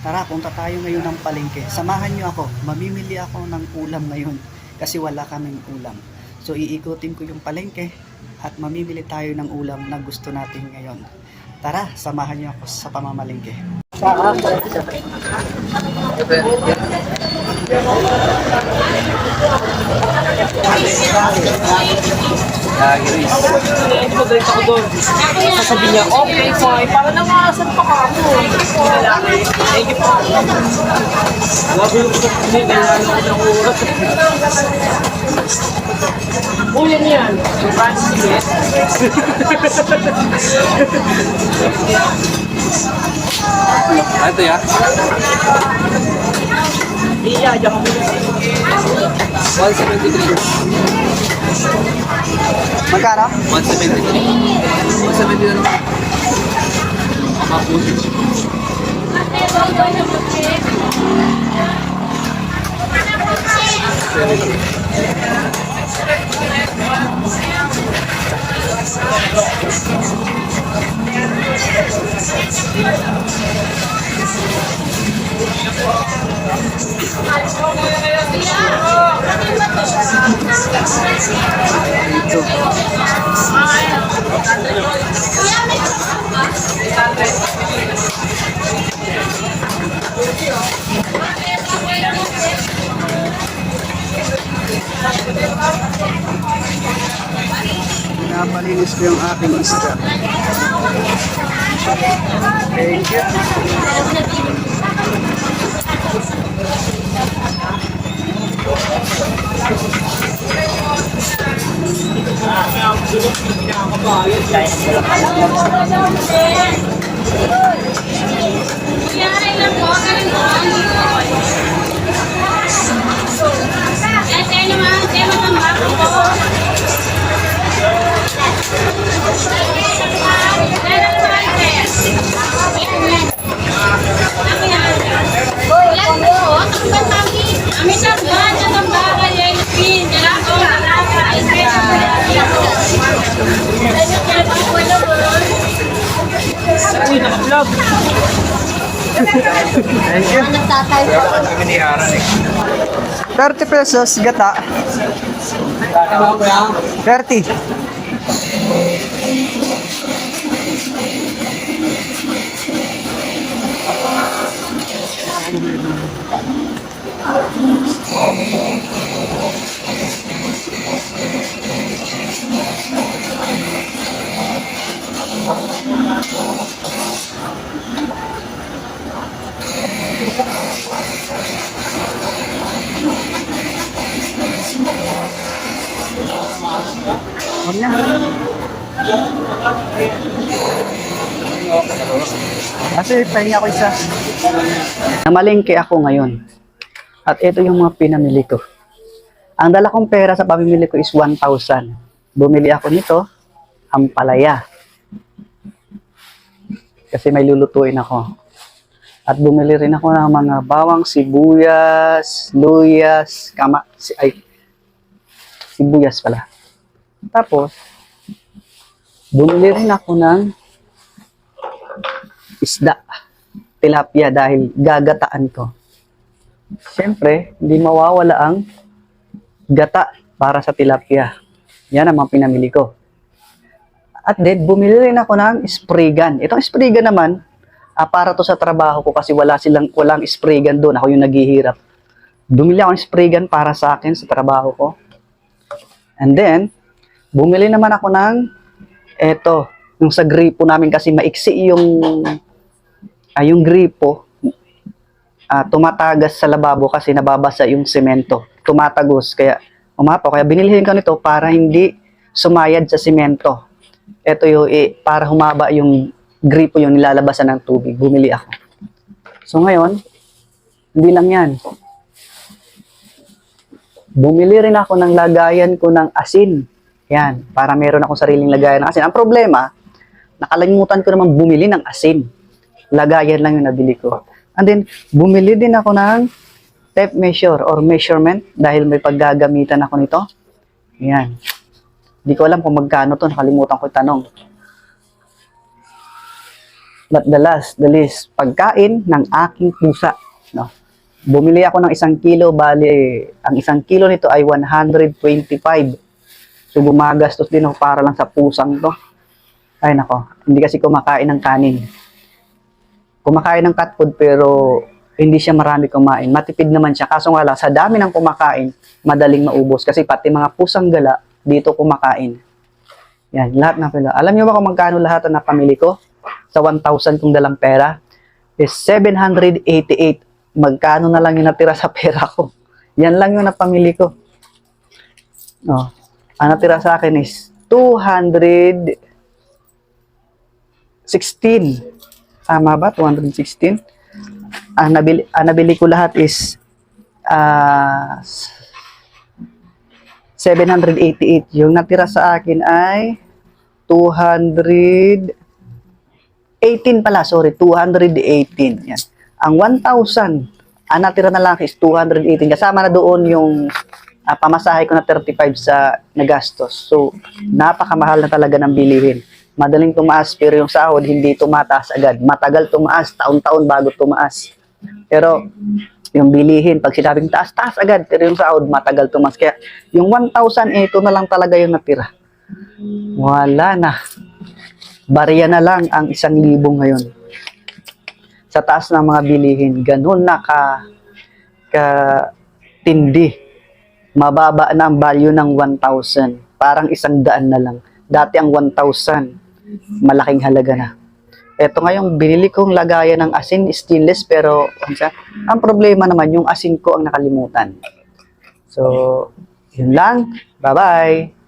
Tara, punta tayo ngayon ng palengke. Samahan niyo ako. Mamimili ako ng ulam ngayon kasi wala kaming ulam. So iikutin ko yung palengke at mamimili tayo ng ulam na gusto natin ngayon. Tara, samahan niyo ako sa pamamalengke. Magalit ako doon. Sasabi niya, okay, fine. Para nangasan pa ka ako. Thank you po. Ko sa hindi, yan yan. Francis. Ito ya? Iya, diyan kami. 173. Magkano? 173. 170 na. Makapusin. Pinapalinis ko yung aking isda. Thank you. Uy, Thank you. 30 pesos gata. 30. Huwag na. Kasi pahinga ko isa. Namalingke ako ngayon. At ito yung mga pinamili ko. Ang dala kong pera sa pamimili ko is 1,000. Bumili ako nito, ampalaya. Kasi may lulutuin ako. At bumili rin ako ng mga bawang sibuyas, luyas, kama, si, ay, sibuyas pala. Tapos, bumili rin ako ng isda, tilapia dahil gagataan ko. Siyempre, hindi mawawala ang gata para sa tilapia. Yan ang mga pinamili ko. At then, bumili rin ako ng spray gun. Itong spray gun naman, ah, para to sa trabaho ko kasi wala silang, walang spray gun doon. Ako yung naghihirap. Bumili ako ng spray gun para sa akin sa trabaho ko. And then, bumili naman ako ng eto, yung sa gripo namin kasi maiksi yung ay yung gripo ah, tumatagas sa lababo kasi nababasa yung semento. Tumatagos kaya umapaw kaya binilhin ko nito para hindi sumayad sa semento. Ito yung eh, para humaba yung gripo yung nilalabasan ng tubig. Bumili ako. So ngayon, hindi lang yan. Bumili rin ako ng lagayan ko ng asin. Yan, para meron akong sariling lagayan ng asin. Ang problema, nakalimutan ko naman bumili ng asin. Lagayan lang yung nabili ko. And then, bumili din ako ng tape measure or measurement dahil may paggagamitan ako nito. Yan. Hindi ko alam kung magkano to, nakalimutan ko tanong. But the last, the least, pagkain ng aking pusa. No? Bumili ako ng isang kilo, bali, ang isang kilo nito ay 125. So, gumagastos din ako para lang sa pusang to. Ay, nako. Hindi kasi kumakain ng kanin. Kumakain ng cat food, pero hindi siya marami kumain. Matipid naman siya. Kaso nga lang, sa dami ng kumakain, madaling maubos. Kasi pati mga pusang gala, dito kumakain. Yan, lahat ng pila. Alam niyo ba kung magkano lahat ang napamili ko? Sa 1,000 kong dalang pera? Is 788. Magkano na lang yung natira sa pera ko? Yan lang yung napamili ko. Oh. Ang natira sa akin is 216. Tama ba? 216? Ang nabili, ang nabili ko lahat is ah 788. Yung natira sa akin ay 218 pala, sorry, 218. Yan. Ang 1,000, ang natira na lang is 218. Kasama na doon yung ah, pamasahe ko na 35 sa nagastos. So, napakamahal na talaga ng bilihin. Madaling tumaas pero yung sahod hindi tumataas agad. Matagal tumaas, taon-taon bago tumaas. Pero yung bilihin, pag sinabing taas, taas agad. Pero yung sahod, matagal tumaas. Kaya yung 1,000, eh, ito na lang talaga yung natira. Wala na. Barya na lang ang isang libo ngayon. Sa taas ng mga bilihin, ganun na ka, ka tindi. Mababa na ang value ng 1,000. Parang isang daan na lang. Dati ang 1,000, malaking halaga na. Ito ngayong binili kong lagayan ng asin, stainless, pero ang problema naman, yung asin ko ang nakalimutan. So, yun lang. Bye-bye!